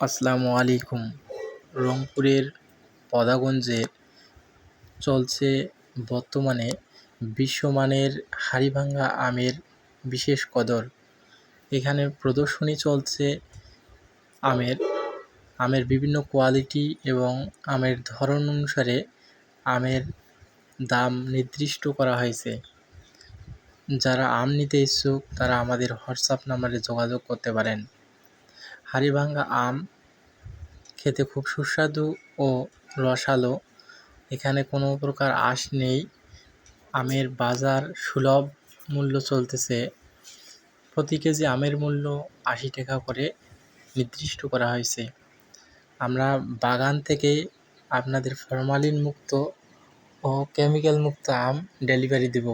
আসসালামু আলাইকুম। রংপুরের পদাগঞ্জে চলছে বর্তমানে বিশ্বমানের হাড়িভাঙ্গা আমের বিশেষ কদর। এখানে প্রদর্শনী চলছে আমের আমের বিভিন্ন কোয়ালিটি এবং আমের ধরন অনুসারে আমের দাম নির্দিষ্ট করা হয়েছে। যারা আম নিতে ইচ্ছুক তারা আমাদের হোয়াটসঅ্যাপ নাম্বারে যোগাযোগ করতে পারেন। হাড়িভাঙ্গা আম খেতে খুব সুস্বাদু ও রসালো। এখানে কোনো প্রকার আঁশ নেই। আমের বাজার সুলভ মূল্য চলতেছে। প্রতি কেজি আমের মূল্য আশি টাকা করে নির্দিষ্ট করা হয়েছে। আমরা বাগান থেকে আপনাদের ফরমালিন মুক্ত ও কেমিক্যাল মুক্ত আম ডেলিভারি দেব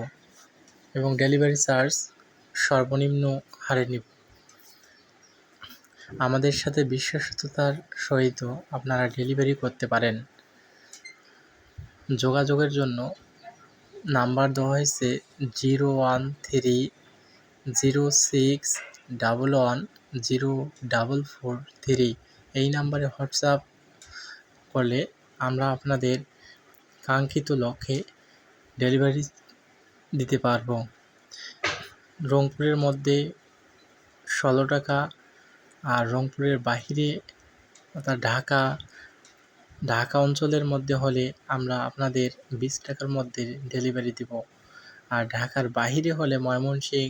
এবং ডেলিভারি চার্জ সর্বনিম্ন হারে নিব। আমাদের সাথে বিশ্বস্ততার সহিত আপনারা ডেলিভারি করতে পারেন। যোগাযোগের জন্য নাম্বার দেওয়া হয়েছে zero one three zero six double one zero double four three এই নাম্বারে হোয়াটসঅ্যাপ করলে আমরা আপনাদের কাঙ্ক্ষিত লক্ষ্যে ডেলিভারি দিতে পারব। রংপুরের মধ্যে ষোলো টাকা আর রংপুরের বাহিরে অর্থাৎ ঢাকা ঢাকা অঞ্চলের মধ্যে হলে আমরা আপনাদের বিশ টাকার মধ্যে ডেলিভারি দেব। আর ঢাকার বাহিরে হলে ময়মনসিং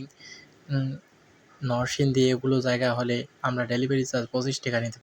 নরসিংদী এগুলো জায়গা হলে আমরা ডেলিভারি চার্জ পঁচিশ টাকা নিতে